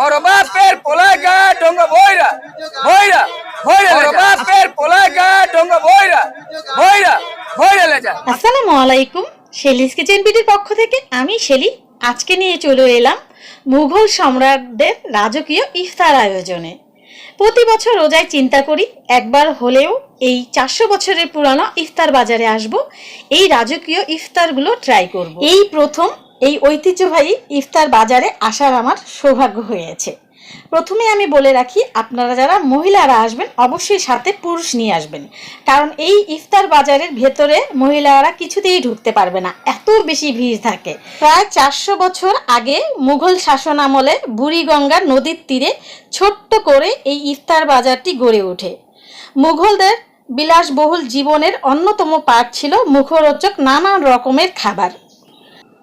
বড় বাপের পোলা গা ডঙ্গা বইরা বইরা বইরা বড় বাপের পোলা গা ডঙ্গা বইরা বইরা বইরা লেজা আসসালামু আলাইকুম শেলিস কিচেন বিটির পক্ষ থেকে আমি শেলি। আজকে নিয়ে চলে এলাম মুঘল সম্রাটদের রাজকীয় ইফতার আয়োজনে। প্রতি বছর রোজায় চিন্তা করি একবার হলেও এই চারশো বছরের পুরানো ইফতার বাজারে আসব এই রাজকীয় ইফতারগুলো ট্রাই করব। এই প্রথম এই ঐতিহ্যবাহী ইফতার বাজারে আসার আমার সৌভাগ্য হয়েছে। প্রথমে আমি বলে রাখি, আপনারা যারা মহিলারা আসবেন, অবশ্যই সাথে পুরুষ নিয়ে আসবেন। কারণ এই ইফতার বাজারের ভেতরে মহিলারা কিছুতেই ঢুকতে পারবে না, এত বেশি ভিড় থাকে। প্রায় চারশো বছর আগে মুঘল শাসন আমলে বুড়িগঙ্গা নদীর তীরে ছোট্ট করে এই ইফতার বাজারটি গড়ে ওঠে। মুঘলদের বিলাসবহুল জীবনের অন্যতম পার্ট ছিল মুখরোচক নানান রকমের খাবার।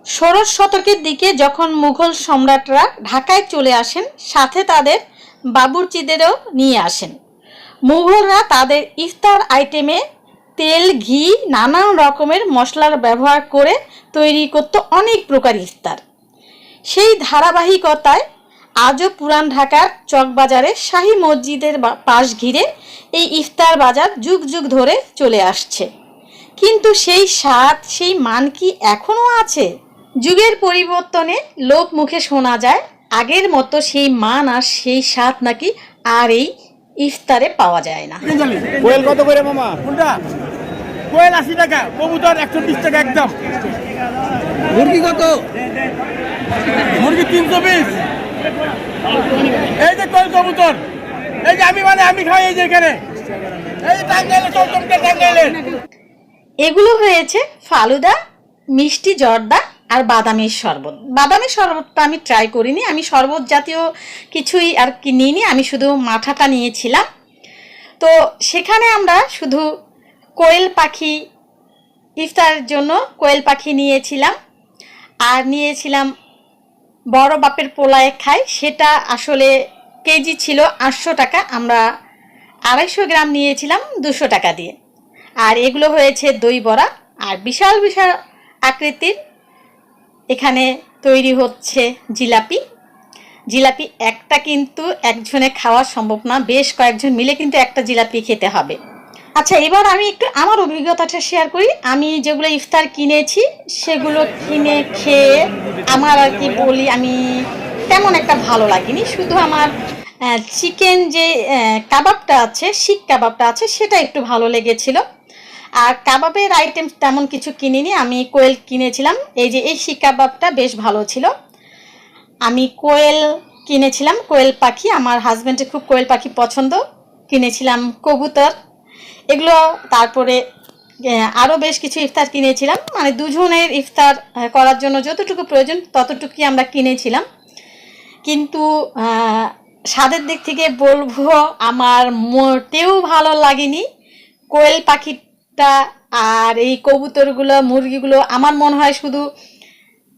ষোড়শ শতকের দিকে যখন মুঘল সম্রাটরা ঢাকায় চলে আসেন, সাথে তাদের বাবুর্চিদেরও নিয়ে আসেন। মুঘলরা তাদের ইফতার আইটেমে তেল, ঘি, নানান রকমের মশলার ব্যবহার করে তৈরি করত অনেক প্রকার ইফতার। সেই ধারাবাহিকতায় আজও পুরান ঢাকার চকবাজারে শাহী মসজিদের পাশ ঘিরে এই ইফতার বাজার যুগ যুগ ধরে চলে আসছে। কিন্তু সেই স্বাদ, সেই মান কি এখনও আছে? যুগের পরিবর্তনে লোক মুখে শোনা যায় আগের মতো সেই মান আর সেই স্বাদ নাকি আর এই ইফতারে পাওয়া যায় না। কোয়েল কত করে মামা? কোনটা? কোয়েল আশি টাকা কবুতর একশো বিশ টাকা একদম। মুরগি কত? মুরগি তিনশো বিশ। এই যে কোয়েল কবুতর এই যে আমি মানে আমি খাই এই যে এখানে। এই টাঙ্গাইলে টাঙ্গাইলে। এগুলো হয়েছে ফালুদা মিষ্টি জর্দা আর বাদামের শরবত। বাদামের শরবতটা আমি ট্রাই করিনি। আমি শরবত জাতীয় কিছুই আর কি নিইনি। আমি শুধু মাথাটা নিয়েছিলাম। তো সেখানে আমরা শুধু কোয়েল পাখি ইফতারের জন্য কোয়েল পাখি নিয়েছিলাম। আর নিয়েছিলাম বড় বাপের পোলায় খাই। সেটা আসলে কেজি ছিল আটশো টাকা। আমরা আড়াইশো গ্রাম নিয়েছিলাম দুশো টাকা দিয়ে। আর এগুলো হয়েছে দই বড়া। আর বিশাল বিশাল আকৃতির এখানে তৈরি হচ্ছে জিলাপি। জিলাপি একটা কিন্তু একজনে খাওয়া সম্ভব না, বেশ কয়েকজন মিলে কিন্তু একটা জিলাপি খেতে হবে। আচ্ছা এবার আমি একটু আমার অভিজ্ঞতাটা শেয়ার করি। আমি যেগুলো ইফতার কিনেছি, সেগুলো কিনে খেয়ে আমার আর কি বলি, আমি তেমন একটা ভালো লাগেনি। শুধু আমার চিকেন যে কাবাবটা আছে শিক কাবাবটা আছে, সেটা একটু ভালো লেগেছিল। আর কাবাবের আইটেম তেমন কিছু কিনিনি, আমি কোয়েল কিনেছিলাম। এই যে, এই শিক কাবাবটা বেশ ভালো ছিল। আমি কোয়েল কিনেছিলাম, কোয়েল পাখি। আমার হাজব্যান্ডের খুব কোয়েল পাখি পছন্দ। কিনেছিলাম কবুতর। এগুলো তারপরে আরও বেশ কিছু ইফতার কিনেছিলাম। মানে দুজনের ইফতার করার জন্য যতটুকু প্রয়োজন, ততটুকুই আমরা কিনেছিলাম। কিন্তু স্বাদের দিক থেকে বলব, আমার মোটেও ভালো লাগেনি। কোয়েল পাখিটা আর এই কবুতরগুলো, মুরগিগুলো আমার মনে হয় শুধু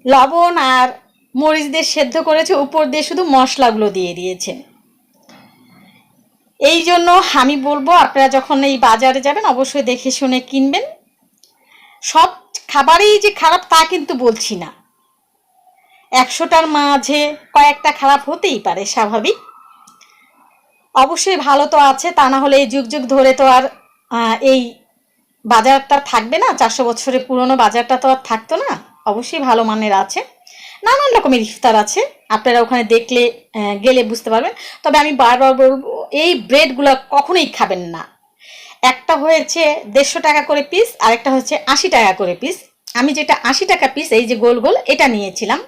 লবণ আর মরিচ দিয়ে সেদ্ধ করেছে, উপর দিয়ে শুধু মশলাগুলো দিয়ে দিয়েছে। এই জন্য আমি বলব, আপনারা যখন এই বাজারে যাবেন, অবশ্যই দেখে শুনে কিনবেন। সব খাবারই যে খারাপ তা কিন্তু বলছি না। একশোটার মাঝে কয়েকটা খারাপ হতেই পারে, স্বাভাবিক। অবশ্যই ভালো তো আছে, তা না হলে এই যুগ যুগ ধরে তো আর এই বাজারটা থাকবে না, চারশো বছরের পুরনো বাজারটা তো আর থাকতো না, অবশ্যই ভালো মানের আছে। নানান রকমের ইফতার আছে, আপনারা ওখানে দেখলে গেলে বুঝতে পারবেন। তবে আমি বারবার বলব, এই ব্রেডগুলো কখনোই খাবেন না। একটা হয়েছে দেড়শো টাকা করে পিস আর একটা হচ্ছে আশি টাকা করে পিস আমি যেটা আশি টাকা পিস এই যে গোল গোল, এটা নিয়েছিলাম।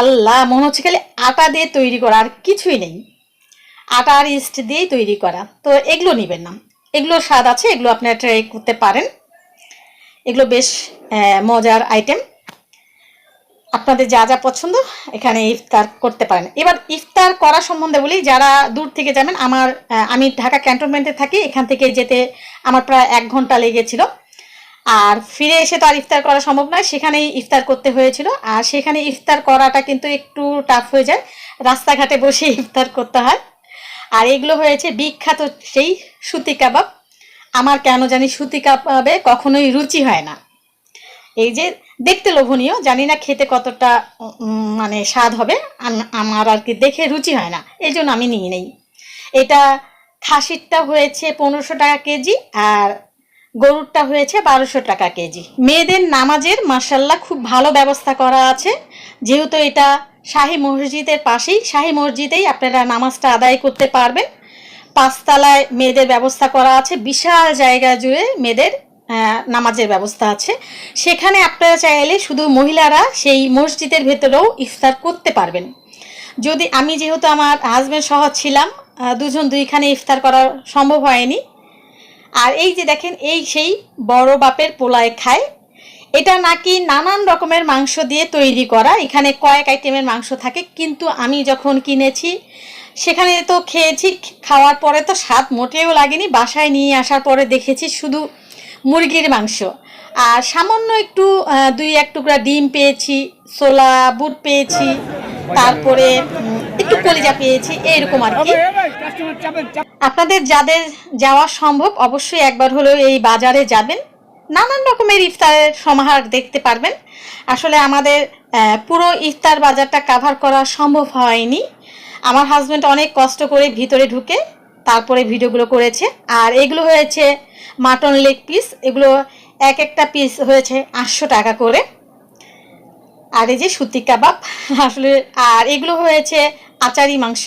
আল্লাহ, মনে হচ্ছে খালি আটা দিয়ে তৈরি করা, আর কিছুই নেই। আটা আর ইস্ট দিয়েই তৈরি করা, তো এগুলো নেবেন না। এগুলো স্বাদ আছে, এগুলো আপনারা ট্রাই করতে পারেন। এগুলো বেশ মজার আইটেম আপনাদের যা যা পছন্দ, এখানে ইফতার করতে পারেন। এবার ইফতার করা সম্বন্ধে বলি, যারা দূর থেকে যাবেন, আমার আমি ঢাকা ক্যান্টনমেন্টে থাকি, এখান থেকে যেতে আমার প্রায় এক ঘণ্টা লেগেছিল। আর ফিরে এসে তো আর ইফতার করা সম্ভব নয়, সেখানেই ইফতার করতে হয়েছিল। আর সেখানে ইফতার করাটা কিন্তু একটু টাফ হয়ে যায়। রাস্তাঘাটে বসে ইফতার করতে হয়। আর এগুলো হয়েছে বিখ্যাত সেই সুতি কাবাব। আমার কেন জানি সুতি কাবাবে কখনোই রুচি হয় না। এই যে দেখতে লোভনীয়, জানি না খেতে কতটা মানে স্বাদ হবে আমার আর কি দেখে রুচি হয় না, এই জন্য আমি নিয়ে নেই। এটা খাসিরটা হয়েছে পনেরোশো টাকা কেজি আর গরুরটা হয়েছে বারোশো টাকা কেজি। মেয়েদের নামাজের মাসাল্লাহ খুব ভালো ব্যবস্থা করা আছে। যেহেতু এটা শাহী মসজিদের পাশেই, শাহী মসজিদেই আপনারা নামাজটা আদায় করতে পারবেন। পাঁচতলায় মেয়েদের ব্যবস্থা করা আছে, বিশাল জায়গা জুড়ে মেয়েদের নামাজের ব্যবস্থা আছে। সেখানে আপনারা চাইলে শুধু মহিলারা সেই মসজিদের ভেতরেও ইফতার করতে পারবেন। যদি আমি যেহেতু আমার হাজব্যান্ড সহ ছিলাম দুজন দুইখানে ইফতার করা সম্ভব হয়নি আর এই যে দেখেন, এই সেই বড় বাপের পোলায় খায়। এটা নাকি নানান রকমের মাংস দিয়ে তৈরি করা। এখানে কয়েক আইটেমের মাংস থাকে, কিন্তু আমি যখন কিনেছি, সেখানে তো খেয়েছি, খাওয়ার পরে তো স্বাদ মোটেও লাগেনি। বাসায় নিয়ে আসার পরে দেখেছি শুধু মুরগির মাংস। আর সামান্য একটু দুই এক টুকরা ডিম পেয়েছি, ছোলা, বুট পেয়েছি, তারপরে একটু কলিজা পেয়েছি এইরকম আর কি। আপনাদের যাদের যাওয়া সম্ভব অবশ্যই একবার হলেও এই বাজারে যাবেন। নানান রকমের ইফতারের সমাহার দেখতে পারবেন। আসলে আমাদের পুরো ইফতার বাজারটা কাভার করা সম্ভব হয়নি। আমার হাজব্যান্ড অনেক কষ্ট করে ভিতরে ঢুকে তারপরে ভিডিওগুলো করেছে। আর এগুলো হয়েছে মাটন লেগ পিস এগুলো এক একটা পিস হয়েছে আটশো টাকা করে। আর এই যে সুতি কাবাব আসলে আর এগুলো হয়েছে আচারি মাংস।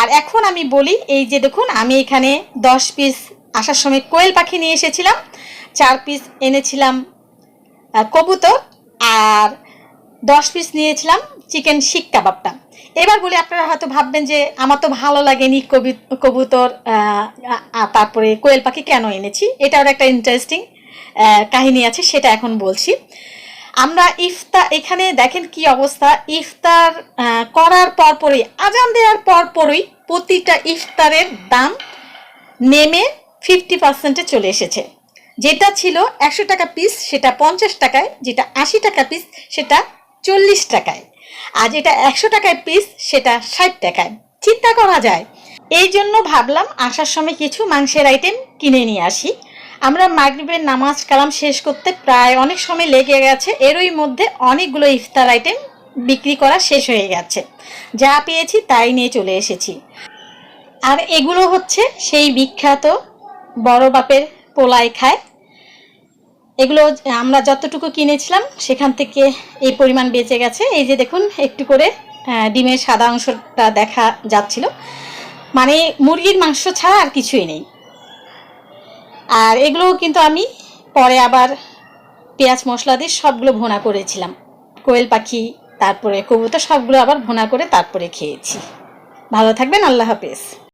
আর এখন আমি বলি, এই যে দেখুন, আমি এখানে দশ পিস আসার সময় কোয়েল পাখি নিয়ে এসেছিলাম, চার পিস এনেছিলাম কবুতর, আর দশ পিস নিয়েছিলাম চিকেন শিক কাবাবটা। এবার বলি, আপনারা হয়তো ভাববেন যে আমার তো ভালো লাগেনি কবি, কবুতর তারপরে কোয়েল পাখি কেন এনেছি? এটার একটা ইন্টারেস্টিং কাহিনী আছে, সেটা এখন বলছি। আমরা ইফতা, এখানে দেখেন কি অবস্থা। ইফতার করার পরপরই, আজান দেওয়ার পরপরই প্রতিটা ইফতারের দাম নেমে ফিফটি পার্সেন্টে চলে এসেছে। যেটা ছিল একশো টাকা পিস সেটা পঞ্চাশ টাকায়, যেটা আশি টাকা পিস সেটা চল্লিশ টাকায়। আর যেটা একশো টাকায় পিস সেটা ষাট টাকায়। চিন্তা করা যায়। এই জন্য ভাবলাম আসার সময় কিছু মাংসের আইটেম কিনে নিয়ে আসি। আমরা মাগরিবের নামাজ কালাম শেষ করতে প্রায় অনেক সময় লেগে গেছে। এরই মধ্যে অনেকগুলো ইফতার আইটেম বিক্রি করা শেষ হয়ে গেছে। যা পেয়েছি তাই নিয়ে চলে এসেছি। আর এগুলো হচ্ছে সেই বিখ্যাত বড় বাপের পোলাই খায়। এগুলো আমরা যতটুকু কিনেছিলাম সেখান থেকে এই পরিমাণ বেঁচে গেছে। এই যে দেখুন, একটু করে ডিমের সাদা অংশটা দেখা যাচ্ছিল। মানে মুরগির মাংস ছাড়া আর কিছুই নেই। আর এগুলোও কিন্তু আমি পরে আবার পেঁয়াজ মশলা দিয়ে সবগুলো ভোনা করেছিলাম। কোয়েল পাখি, তারপরে কবুতর সবগুলো আবার ভোনা করে তারপরে খেয়েছি। ভালো থাকবেন, আল্লাহ হাফেজ।